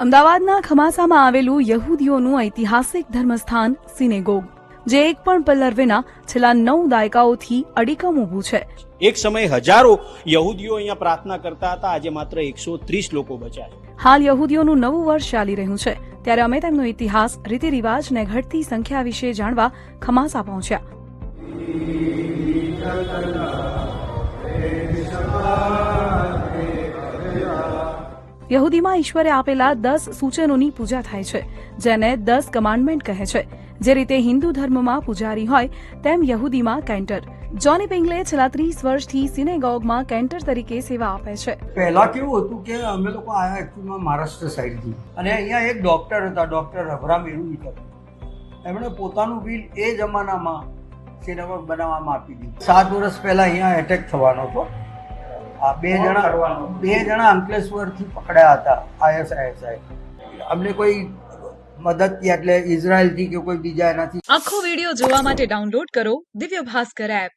અમદાવાદના ખમાસામાં આવેલું યહૂદીઓનું ઐતિહાસિક ધર્મસ્થાન સિનેગોગ જે એક પણ પલ્લર વિના છેલ્લા નવ દાયકાઓથી અડીકમ ઊભું છે. એક સમયે હજારો યહૂદીઓ અહીંયા પ્રાર્થના કરતા હતા આજે માત્ર એકસો ત્રીસ લોકો બચ્યા છે. હાલ યહૂદીઓનું નવું વર્ષ ચાલી રહ્યું છે. ત્યારે અમે તેમનો ઇતિહાસ રીતિ રિવાજ ને ઘટતી સંખ્યા વિશે જાણવા ખમાસા પહોંચ્યા. યહૂદીમાં ઈશ્વરે આપેલા દસ સૂચનોની પૂજા થાય છે, જેને દસ કમાન્ડમેન્ટ કહે છે. જે રીતે હિન્દુ ધર્મમાં પૂજારી હોય, તેમ યહૂદીમાં કેન્ટર જોની પિંગલે છેલ્લા ત્રીસ વર્ષથી સિનેગોગમાં કેન્ટર તરીકે સેવા આપે છે. પહેલા કેવું હતું કે અમે લોકો આયા એકચ્યુઅલમાં મહારાષ્ટ્ર સાઈડથી અને અહીંયા એક ડોક્ટર હતા ડોક્ટર અભરામ એરુવીકર એમણે પોતાનું બિલ એ જમાનામાં સિનેમા બનાવવામાં આપી દીધું. સાત વર્ષ પહેલા અહીંયા એટેક થવાનો હતો. બે જણા બે જણા અંકલેશ્વરથી પકડાયા હતા આઈએસઆઈએસઆઈ અમને કોઈ મદદ એટલે ઇઝરાયલથી કે કોઈ બીજા એનાથી આખો વીડિયો જોવા માટે ડાઉનલોડ કરો દિવ્ય ભાસ્કર એપ.